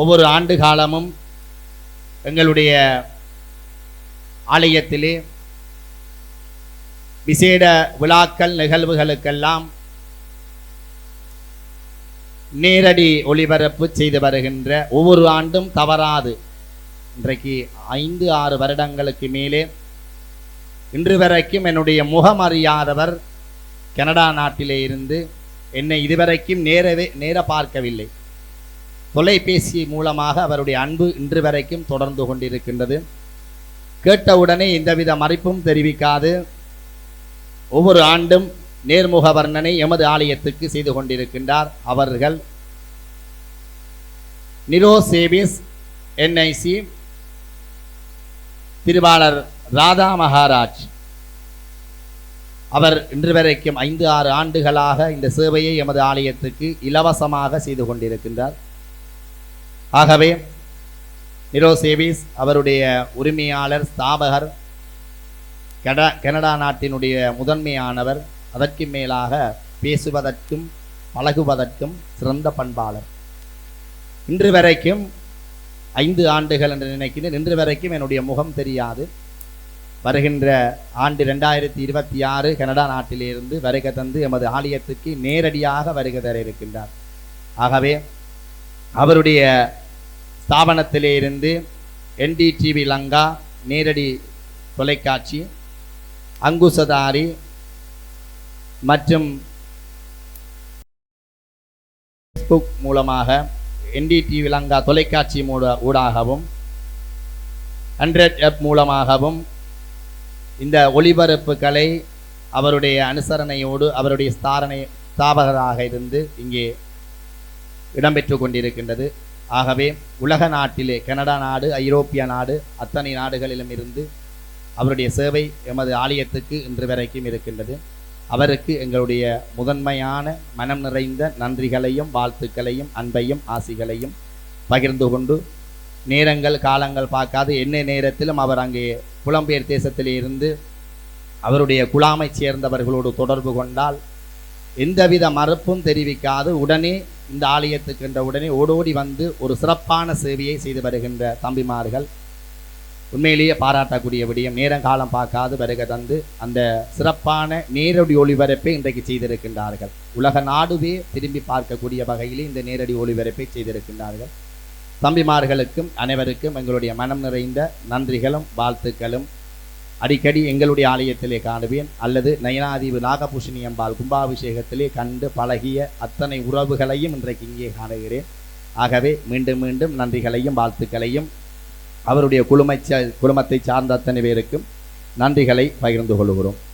ஒவ்வொரு ஆண்டு காலமும் எங்களுடைய ஆலயத்திலே விசேட விழாக்கள் நிகழ்வுகளுக்கெல்லாம் நேரடி ஒளிபரப்பு செய்து வருகின்ற ஒவ்வொரு ஆண்டும் தவறாது. இன்றைக்கு ஐந்து ஆறு வருடங்களுக்கு மேலே இன்று வரைக்கும் என்னுடைய முகம் அறியாதவர் கனடா நாட்டிலே இருந்து என்னை இதுவரைக்கும் நேரவே நேர பார்க்கவில்லை. தொலைபேசி மூலமாக அவருடைய அன்பு இன்று வரைக்கும் தொடர்ந்து கொண்டிருக்கின்றது. கேட்டவுடனே எந்தவித மறைப்பும் தெரிவிக்காது. ஒவ்வொரு ஆண்டும் நேர்முக வர்ணனை எமது ஆலயத்துக்கு செய்து கொண்டிருக்கின்றார் அவர்கள். நிரோ சேவிஸ் என்ஐசி திருவாளர் ராதா மகாராஜ். அவர் இன்று வரைக்கும் ஐந்து ஆறு ஆண்டுகளாக இந்த சேவையை எமது ஆலயத்துக்கு இலவசமாக செய்து கொண்டிருக்கின்றார். ஆகவே நிரோ சேவிஸ் அவருடைய உரிமையாளர் ஸ்தாபகர் கனடா கனடா நாட்டினுடைய முதன்மையானவர் அதற்கு மேலாக பேசுவதற்கும் பழகுவதற்கும் சிறந்த பண்பாளர். இன்று வரைக்கும் ஐந்து ஆண்டுகள் என்று நினைக்கிறேன். இன்று வரைக்கும் என்னுடைய முகம் தெரியாது. வருகின்ற ஆண்டு ரெண்டாயிரத்தி இருபத்தி ஆறு கனடா நாட்டிலிருந்து வருகை தந்து எமது ஆலயத்துக்கு நேரடியாக வருகை தர இருக்கின்றார். ஆகவே அவருடைய ஸ்தாபனத்திலே இருந்து என்டிடிவி லங்கா நேரடி தொலைக்காட்சி அங்குசதாரி மற்றும் ஃபேஸ்புக் மூலமாக என்டிடிவி லங்கா தொலைக்காட்சி மூட ஊடாகவும் ஹண்ட்ரட் ஆப் மூலமாகவும் இந்த ஒளிபரப்புகளை அவருடைய அனுசரணையோடு அவருடைய ஸ்தாரணை ஸ்தாபகராக இருந்து இங்கே இடம்பெற்று கொண்டிருக்கின்றது. ஆகவே உலக நாட்டிலே கனடா நாடு ஐரோப்பிய நாடு அத்தனை நாடுகளிலும் இருந்து அவருடைய சேவை எமது ஆலயத்துக்கு இன்று வரைக்கும் இருக்கின்றது. அவருக்கு எங்களுடைய முதன்மையான மனம் நிறைந்த நன்றிகளையும் வாழ்த்துக்களையும் அன்பையும் ஆசிகளையும் பகிர்ந்து கொண்டு நேரங்கள் காலங்கள் பார்க்காது. என்ன நேரத்திலும் அவர் அங்கே புலம்பெயர் தேசத்தில் இருந்து அவருடைய குழாமை சேர்ந்தவர்களோடு தொடர்பு கொண்டால் எந்தவித மறுப்பும் தெரிவிக்காது. உடனே இந்த ஆலயத்துக்கு என்ற உடனே ஓடோடி வந்து ஒரு சிறப்பான சேவையை செய்து வருகின்ற தம்பிமார்கள். உண்மையிலேயே பாராட்டக்கூடிய விடயம் நேரம் காலம் பார்க்காது வருகை தந்து அந்த சிறப்பான நேரடி ஒளிபரப்பை இன்றைக்கு செய்திருக்கின்றார்கள். உலக நாடுவே திரும்பி பார்க்கக்கூடிய வகையிலே இந்த நேரடி ஒளிபரப்பை செய்திருக்கின்றார்கள். தம்பிமார்களுக்கும் அனைவருக்கும் எங்களுடைய மனம் நிறைந்த நன்றிகளும் வாழ்த்துக்களும். அடிக்கடி எங்களுடைய ஆலயத்திலே காணுவேன். அல்லது நயனாதீவு நாகபூஷணி அம்பாள் கும்பாபிஷேகத்திலே கண்டு பழகிய அத்தனை உறவுகளையும் இன்றைக்கு இங்கே காணுகிறேன். ஆகவே மீண்டும் மீண்டும் நன்றிகளையும் வாழ்த்துக்களையும் அவருடைய குழுமை குழுமத்தை சார்ந்த அத்தனை பேருக்கும் நன்றிகளை பகிர்ந்து கொள்கிறோம்.